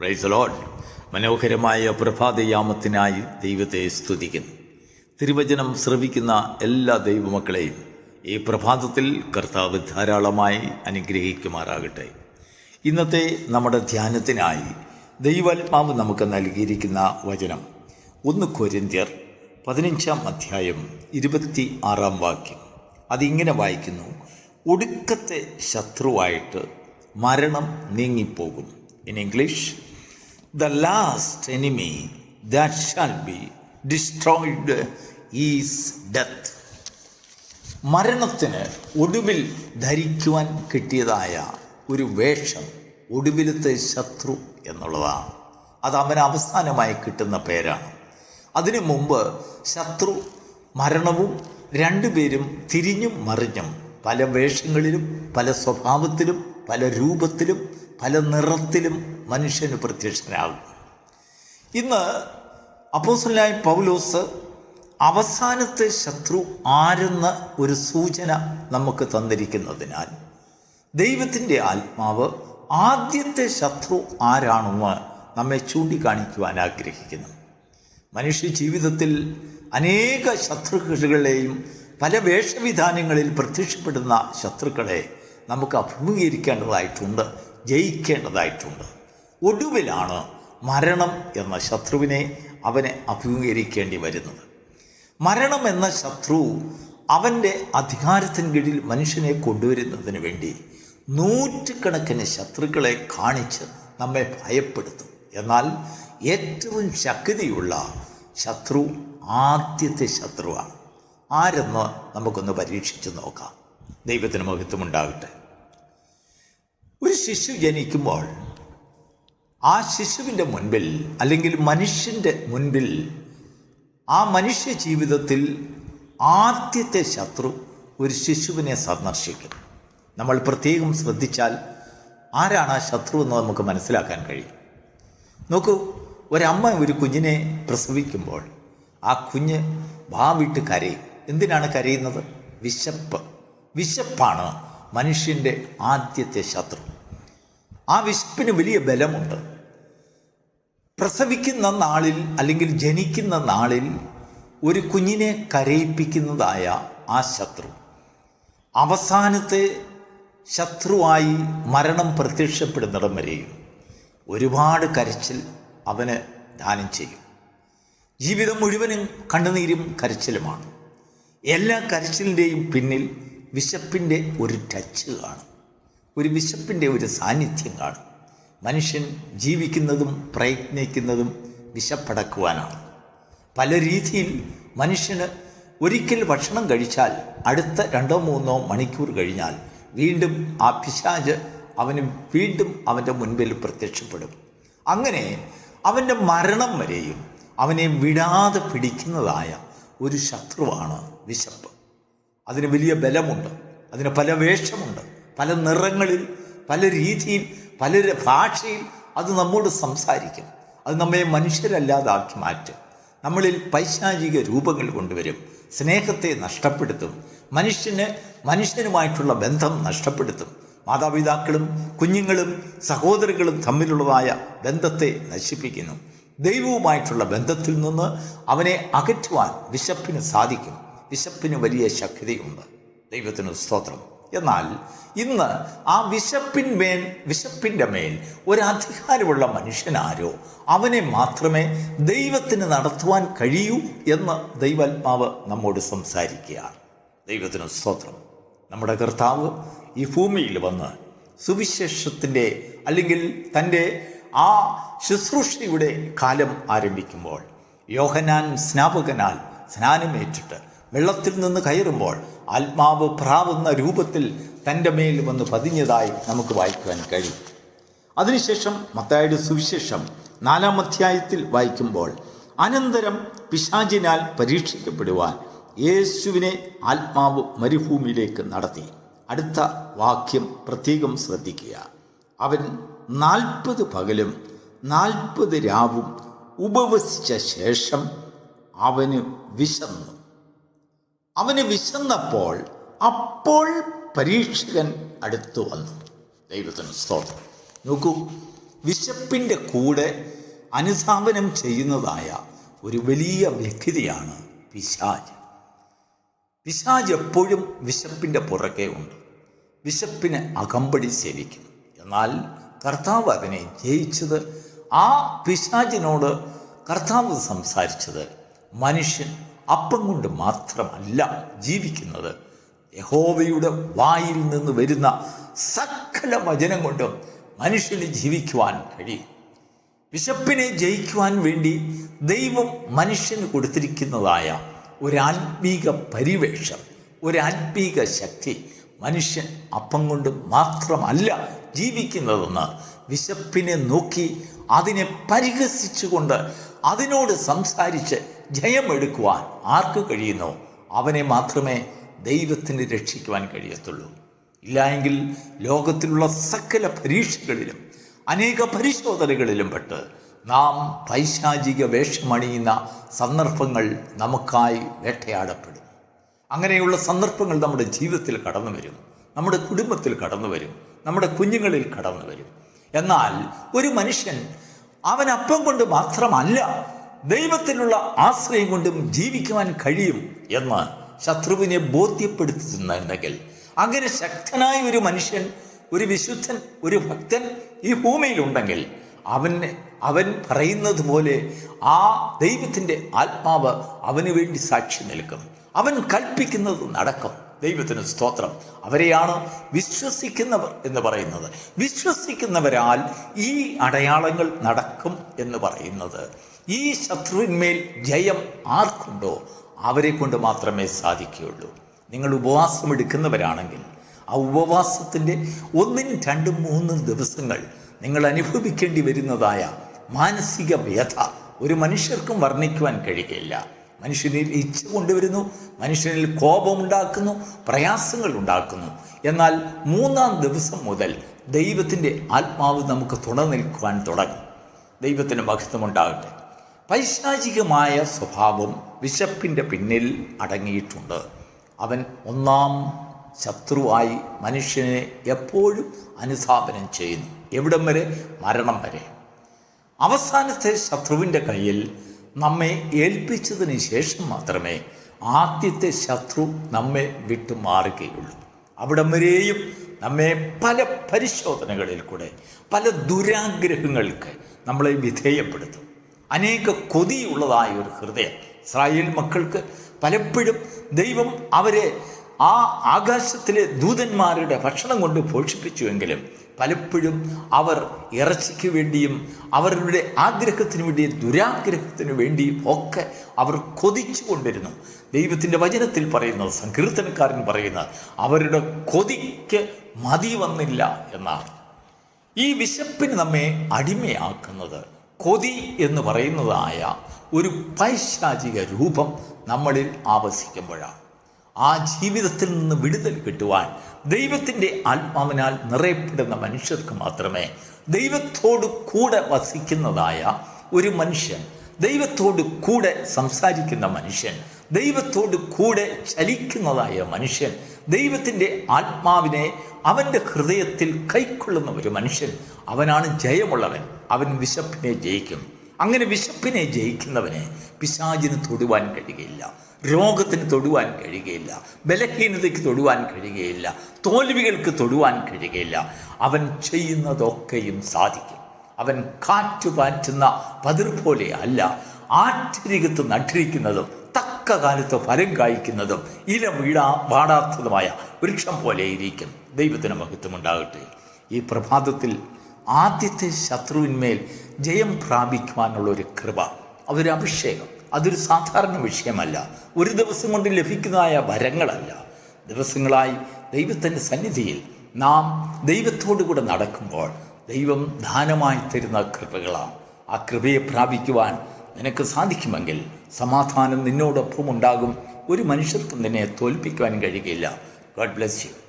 Price load മനോഹരമായ പ്രഭാതയാമത്തിനായി ദൈവത്തെ സ്തുതിക്കുന്നു. തിരുവചനം ശ്രവിക്കുന്ന എല്ലാ ദൈവമക്കളെയും ഈ പ്രഭാതത്തിൽ കർത്താവ് ധാരാളമായി അനുഗ്രഹിക്കുമാറാകട്ടെ. ഇന്നത്തെ നമ്മുടെ ധ്യാനത്തിനായി ദൈവാത്മാവ് നമുക്ക് നൽകിയിരിക്കുന്ന വചനം ഒന്ന് കൊരിന്ത്യർ പതിനഞ്ചാം അധ്യായം ഇരുപത്തി ആറാം വാക്യം. അതിങ്ങനെ വായിക്കുന്നു ഒടുക്കത്തെ ശത്രുവായിട്ട് മരണം നീങ്ങിപ്പോകും in English the last enemy that shall be destroyed is death മരണത്തിന് ഒടുവിൽ ധരിക്കുവാൻ കിട്ടിയതായ ഒരു വേഷം ഒടുവിലത്തെ ശത്രു എന്നുള്ളതാണ്. അത് അവന് അവസാനമായി കിട്ടുന്ന പേരാണ്. അതിനു മുമ്പ് ശത്രു മരണവും രണ്ടുപേരും തിരിഞ്ഞും മറിഞ്ഞും പല വേഷങ്ങളിലും പല സ്വഭാവത്തിലും പല രൂപത്തിലും പല നിറത്തിലും മനുഷ്യന് പ്രത്യക്ഷനാകും. ഇന്ന് അപ്പോസലായ പൗലോസ് അവസാനത്തെ ശത്രു ആരെന്ന ഒരു സൂചന നമുക്ക് തന്നിരിക്കുന്നതിനാൽ ദൈവത്തിന്റെ ആത്മാവ് ആദ്യത്തെ ശത്രു ആരാണെന്ന് നമ്മെ ചൂണ്ടിക്കാണിക്കുവാൻ ആഗ്രഹിക്കുന്നു. മനുഷ്യ ജീവിതത്തിൽ അനേക ശത്രുക്കളെയും പല വേഷവിധാനങ്ങളിൽ പ്രത്യക്ഷപ്പെടുന്ന ശത്രുക്കളെ നമുക്ക് അഭിമുഖീകരിക്കേണ്ടതായിട്ടുണ്ട്. ജയിക്കേണ്ടതായിട്ടുണ്ട്. ഒടുവിലാണ് മരണം എന്ന ശത്രുവിനെ അവനെ അഭിമുഖീകരിക്കേണ്ടി വരുന്നത്. മരണം എന്ന ശത്രു അവന്റെ അധികാരത്തിന് കീഴിൽ മനുഷ്യനെ കൊണ്ടുവരുന്നതിന് വേണ്ടി നൂറ്റുകണക്കിന് ശത്രുക്കളെ കാണിച്ച് നമ്മെ ഭയപ്പെടുത്തും. എന്നാൽ ഏറ്റവും ശക്തിയുള്ള ശത്രു ആദ്യത്തെ ശത്രുവാണ്. ആരെന്ന് നമുക്കൊന്ന് പരീക്ഷിച്ച് നോക്കാം. ദൈവത്തിന് മഹത്വമുണ്ടാകട്ടെ. ഒരു ശിശു ജനിക്കുമ്പോൾ ആ ശിശുവിന്റെ മുൻപിൽ അല്ലെങ്കിൽ മനുഷ്യന്റെ മുൻപിൽ ആ മനുഷ്യ ജീവിതത്തിൽ ആദ്യത്തെ ശത്രു ഒരു ശിശുവിനെ സന്ദർശിക്കും നമ്മൾ പ്രത്യേകം ശ്രദ്ധിച്ചാൽ ആരാണ് ആ ശത്രു എന്ന് നമുക്ക് മനസ്സിലാക്കാൻ കഴിയും. നോക്കൂ ഒരമ്മ ഒരു കുഞ്ഞിനെ പ്രസവിക്കുമ്പോൾ ആ കുഞ്ഞ് ഭാവിട്ട് കരയും. എന്തിനാണ് കരയുന്നത്? വിശപ്പ്. വിശപ്പാണ് മനുഷ്യന്റെ ആദ്യത്തെ ശത്രു. ആ വിശപ്പിന് വലിയ ബലമുണ്ട്. പ്രസവിക്കുന്ന നാളിൽ അല്ലെങ്കിൽ ജനിക്കുന്ന നാളിൽ ഒരു കുഞ്ഞിനെ കരയിപ്പിക്കുന്നതായ ആ ശത്രു. അവസാനത്തെ ശത്രുവായി മരണം പ്രത്യക്ഷപ്പെടുന്നിടം വരെയും ഒരുപാട് കരച്ചിൽ അവന് ദാനം ചെയ്യും. ജീവിതം മുഴുവനും കണ്ണുനീരും കരച്ചിലുമാണ്. എല്ലാ കരച്ചിലിന്റെയും പിന്നിൽ വിശപ്പിന്റെ ഒരു ടച്ച് കാണും. ഒരു വിശപ്പിന്റെ ഒരു സാന്നിധ്യം കാണും. മനുഷ്യൻ ജീവിക്കുന്നതും പ്രയത്നിക്കുന്നതും വിശപ്പടക്കുവാനാണ്. പല രീതിയിൽ മനുഷ്യന് ഒരിക്കൽ ഭക്ഷണം കഴിച്ചാൽ അടുത്ത രണ്ടോ മൂന്നോ മണിക്കൂർ കഴിഞ്ഞാൽ വീണ്ടും ആ പിശാജ് അവന് വീണ്ടും അവന്റെ മുൻപിൽ പ്രത്യക്ഷപ്പെടും. അങ്ങനെ അവന്റെ മരണം വരെയും അവനെ വിടാതെ പിടിക്കുന്നതായ ഒരു ശത്രുവാണ് വിശപ്പ്. അതിന് വലിയ ബലമുണ്ട്. അതിന് പല വേഷമുണ്ട്. പല നിറങ്ങളിൽ പല രീതിയിൽ പല ഭാഷയിൽ അത് നമ്മോട് സംസാരിക്കും. അത് നമ്മെ മനുഷ്യരല്ലാതാക്കി മാറ്റും. നമ്മളിൽ പൈശാചിക രൂപങ്ങൾ കൊണ്ടുവരും. സ്നേഹത്തെ നഷ്ടപ്പെടുത്തും. മനുഷ്യന് മനുഷ്യനുമായിട്ടുള്ള ബന്ധം നഷ്ടപ്പെടുത്തും. മാതാപിതാക്കളും കുഞ്ഞുങ്ങളും സഹോദരങ്ങളും തമ്മിലുള്ളതായ ബന്ധത്തെ നശിപ്പിക്കുന്നു. ദൈവവുമായിട്ടുള്ള ബന്ധത്തിൽ നിന്ന് അവനെ അകറ്റുവാൻ വിശപ്പിന് സാധിക്കും. വിശപ്പിന് വലിയ ശക്തിയുണ്ട്. ദൈവത്തിന് സ്തോത്രം. എന്നാൽ ഇന്ന് ആ വിശപ്പിന്മേൽ വിശപ്പിന്റെ മേൽ ഒരധികാരമുള്ള മനുഷ്യനാരോ? അവനെ മാത്രമേ ദൈവത്തിന് നടത്തുവാൻ കഴിയൂ എന്ന് ദൈവാത്മാവ് നമ്മോട് സംസാരിക്കുകയാണ്. ദൈവത്തിന് സ്തോത്രം. നമ്മുടെ കർത്താവ് ഈ ഭൂമിയിൽ വന്ന് സുവിശേഷത്തിന്റെ അല്ലെങ്കിൽ തന്റെ ആ ശുശ്രൂഷയുടെ കാലം ആരംഭിക്കുമ്പോൾ യോഹനാൻ സ്നാപകനാൽ സ്നാനമേറ്റിട്ട് വെള്ളത്തിൽ നിന്ന് കയറുമ്പോൾ ആത്മാവ് പ്രാവുന്ന രൂപത്തിൽ തന്റെ മേൽ വന്ന് പതിഞ്ഞതായി നമുക്ക് വായിക്കുവാൻ കഴിയും. അതിനുശേഷം മത്തായുടെ സുവിശേഷം നാലാം അധ്യായത്തിൽ വായിക്കുമ്പോൾ അനന്തരം പിശാചിനാൽ പരീക്ഷിക്കപ്പെടുവാൻ യേശുവിനെ ആത്മാവ് മരുഭൂമിയിലേക്ക് നടത്തി. അടുത്ത വാക്യം പ്രത്യേകം ശ്രദ്ധിക്കുക. അവൻ നാൽപ്പത് പകലും നാൽപ്പത് രാവും ഉപവസിച്ച ശേഷം അവന് വിശന്നു. അവന് വിശന്നപ്പോൾ അപ്പോൾ പരീക്ഷകൻ അടുത്തു വന്നു. ദൈവത്തിന് സ്തോത്രം. നോക്കൂ വിശപ്പിന്റെ കൂടെ അനുസാപനം ചെയ്യുന്നതായ ഒരു വലിയ വ്യക്തിയാണ് പിശാജ് പിശാജ് എപ്പോഴും വിശപ്പിന്റെ പുറകെ ഉണ്ട്. വിശപ്പിനെ അകമ്പടി സേവിക്കുന്നു എന്നാൽ കർത്താവ് അതിനെ ജയിച്ചത് ആ പിശാജിനോട് കർത്താവ് സംസാരിച്ചത് മനുഷ്യൻ അപ്പം കൊണ്ട് മാത്രമല്ല ജീവിക്കുന്നത്. യഹോവയുടെ വായിൽ നിന്ന് വരുന്ന സകല വചനം കൊണ്ടും മനുഷ്യന് ജീവിക്കുവാൻ കഴിയും. വിശപ്പിനെ ജയിക്കുവാൻ വേണ്ടി ദൈവം മനുഷ്യന് കൊടുത്തിരിക്കുന്നതായ ഒരാത്മീക പരിവേഷം ഒരാത്മീക ശക്തി മനുഷ്യൻ അപ്പം കൊണ്ട് മാത്രമല്ല ജീവിക്കുന്നതെന്ന് വിശപ്പിനെ നോക്കി അതിനെ പരിഹസിച്ചുകൊണ്ട് അതിനോട് സംസാരിച്ച് ജയമെടുക്കുവാൻ ആർക്ക് കഴിയുന്നോ അവനെ മാത്രമേ ദൈവത്തിന് രക്ഷിക്കുവാൻ കഴിയത്തുള്ളൂ. ഇല്ലായെങ്കിൽ ലോകത്തിലുള്ള സകല പരീക്ഷകളിലും അനേക പരിശോധനകളിലും പെട്ട് നാം പൈശാചിക വേഷമണിയുന്ന സന്ദർഭങ്ങൾ നമുക്കായി വേട്ടയാടപ്പെടും. അങ്ങനെയുള്ള സന്ദർഭങ്ങൾ നമ്മുടെ ജീവിതത്തിൽ കടന്നു വരും നമ്മുടെ കുടുംബത്തിൽ കടന്നു വരും നമ്മുടെ കുഞ്ഞുങ്ങളിൽ കടന്നു വരും. എന്നാൽ ഒരു മനുഷ്യൻ അവൻ അപ്പം കൊണ്ട് മാത്രമല്ല ദൈവത്തിനുള്ള ആശ്രയം കൊണ്ടും ജീവിക്കുവാൻ കഴിയും എന്ന് ശത്രുവിനെ ബോധ്യപ്പെടുത്തുന്നുണ്ടെങ്കിൽ. അങ്ങനെ ശക്തനായ ഒരു മനുഷ്യൻ ഒരു വിശുദ്ധൻ ഒരു ഭക്തൻ ഈ ഭൂമിയിലുണ്ടെങ്കിൽ അവന് അവൻ പറയുന്നത് പോലെ ആ ദൈവത്തിന്റെ ആത്മാവ് അവന് വേണ്ടി സാക്ഷി നിൽക്കും. അവൻ കൽപ്പിക്കുന്നത് നടക്കും. ദൈവത്തിന് സ്തോത്രം. അവരെയാണ് വിശ്വസിക്കുന്നവർ എന്ന് പറയുന്നത്. വിശ്വസിക്കുന്നവരാൽ ഈ അടയാളങ്ങൾ നടക്കും എന്ന് പറയുന്നത്. ഈ ശത്രുവിന്മേൽ ജയം ആർക്കുണ്ടോ അവരെ കൊണ്ട് മാത്രമേ സാധിക്കുകയുള്ളൂ. നിങ്ങൾ ഉപവാസം എടുക്കുന്നവരാണെങ്കിൽ ആ ഉപവാസത്തിന്റെ ഒന്നും രണ്ടും മൂന്നും ദിവസങ്ങൾ നിങ്ങൾ അനുഭവിക്കേണ്ടി വരുന്നതായ മാനസിക വ്യഥ ഒരു മനുഷ്യർക്കും വർണിക്കുവാൻ കഴിയുകയില്ല. മനുഷ്യനിൽ ഇച്ഛ കൊണ്ടുവരുന്നു മനുഷ്യനിൽ കോപമുണ്ടാക്കുന്നു പ്രയാസങ്ങൾ ഉണ്ടാക്കുന്നു. എന്നാൽ മൂന്നാം ദിവസം മുതൽ ദൈവത്തിന്റെ ആത്മാവ് നമുക്ക് തുണ നിൽക്കുവാൻ തുടങ്ങും. ദൈവത്തിന് മഹത്വമുണ്ടാകട്ടെ പൈശാചികമായ സ്വഭാവം വിശപ്പിന്റെ പിന്നിൽ അടങ്ങിയിട്ടുണ്ട്. അവൻ ഒന്നാം ശത്രുവായി മനുഷ്യനെ എപ്പോഴും അനുസാപനം ചെയ്യുന്നു. എവിടം വരെ? മരണം വരെ. അവസാനത്തെ ശത്രുവിന്റെ കയ്യിൽ നമ്മെ ഏൽപ്പിച്ചതിന് ശേഷം മാത്രമേ ആദ്യത്തെ ശത്രു നമ്മെ വിട്ടു മാറുകയുള്ളൂ. അവിടം വരെയും നമ്മെ പല പരിശോധനകളിൽ കൂടെ പല ദുരാഗ്രഹങ്ങൾക്ക് നമ്മളെ വിധേയപ്പെടുത്തും. അനേക കൊതിയുള്ളതായ ഒരു ഹൃദയം ഇസ്രായേൽ മക്കൾക്ക് പലപ്പോഴും ദൈവം അവരെ ആ ആകാശത്തിലെ ദൂതന്മാരുടെ ഭക്ഷണം കൊണ്ട് പോഷിപ്പിച്ചുവെങ്കിലും പലപ്പോഴും അവർ ഇറച്ചിക്ക് വേണ്ടിയും അവരുടെ ആഗ്രഹത്തിന് വേണ്ടിയും ദുരാഗ്രഹത്തിന് വേണ്ടിയും ഒക്കെ അവർ കൊതിച്ചു കൊണ്ടിരുന്നു. ദൈവത്തിന്റെ വചനത്തിൽ പറയുന്നത് സങ്കീർത്തനക്കാരൻ പറയുന്നത് അവരുടെ കൊതിക്ക് മതി വന്നില്ല എന്നാണ്. ഈ വിശപ്പിന് നമ്മെ അടിമയാക്കുന്നത് കൊതി എന്ന് പറയുന്നതായ ഒരു പൈശാചിക രൂപം നമ്മളിൽ ആവസിക്കുമ്പോഴാണ്. ആ ജീവിതത്തിൽ നിന്ന് വിടുതൽ കിട്ടുവാൻ ദൈവത്തിന്റെ ആത്മാവിനാൽ നിറയപ്പെടുന്ന മനുഷ്യർക്ക് മാത്രമേ ദൈവത്തോട് കൂടെ വസിക്കുന്നതായ ഒരു മനുഷ്യൻ ദൈവത്തോട് കൂടെ സംസാരിക്കുന്ന മനുഷ്യൻ ദൈവത്തോട് കൂടെ ചലിക്കുന്നതായ മനുഷ്യൻ ദൈവത്തിന്റെ ആത്മാവിനെ അവന്റെ ഹൃദയത്തിൽ കൈക്കൊള്ളുന്ന ഒരു മനുഷ്യൻ അവനാണ് ജയമുള്ളവൻ അവൻ വിശപ്പിനെ ജയിക്കും. അങ്ങനെ വിശപ്പിനെ ജയിക്കുന്നവനെ പിശാചിന് തൊടുവാൻ കഴിയുകയില്ല രോഗത്തിന് തൊടുവാൻ കഴിയുകയില്ല ബലഹീനതയ്ക്ക് തൊടുവാൻ കഴിയുകയില്ല തോൽവികൾക്ക് തൊടുവാൻ കഴിയുകയില്ല. അവൻ ചെയ്യുന്നതൊക്കെയും സാധിക്കും. അവൻ കാറ്റുപാറ്റുന്ന പതിർ പോലെ അല്ല ആറ്റരികത്ത് നട്ടിരിക്കുന്നതും തക്ക കാലത്ത് ഫലം കായ്ക്കുന്നതും ഇല വീടാ വാടാത്തതുമായ വൃക്ഷം പോലെ ഇരിക്കും. ദൈവത്തിന് മഹത്വമുണ്ടാകട്ടെ. ഈ പ്രഭാതത്തിൽ ആദ്യത്തെ ശത്രുവിന്മേൽ ജയം പ്രാപിക്കുവാനുള്ള ഒരു കൃപ അതൊരു അഭിഷേകം. അതൊരു സാധാരണ വിഷയമല്ല. ഒരു ദിവസം കൊണ്ട് ലഭിക്കുന്നതായ വരങ്ങളല്ല. ദിവസങ്ങളായി ദൈവത്തിന്റെ സന്നിധിയിൽ നാം ദൈവത്തോടു കൂടെ നടക്കുമ്പോൾ ദൈവം ദാനമായി തരുന്ന കൃപകളാണ്. ആ കൃപയെ പ്രാപിക്കുവാൻ നിനക്ക് സാധിക്കുമെങ്കിൽ സമാധാനം നിന്നോടൊപ്പം ഉണ്ടാകും ഒരു മനുഷ്യർക്കും നിന്നെ തോൽപ്പിക്കുവാൻ കഴിയുകയില്ല. God bless you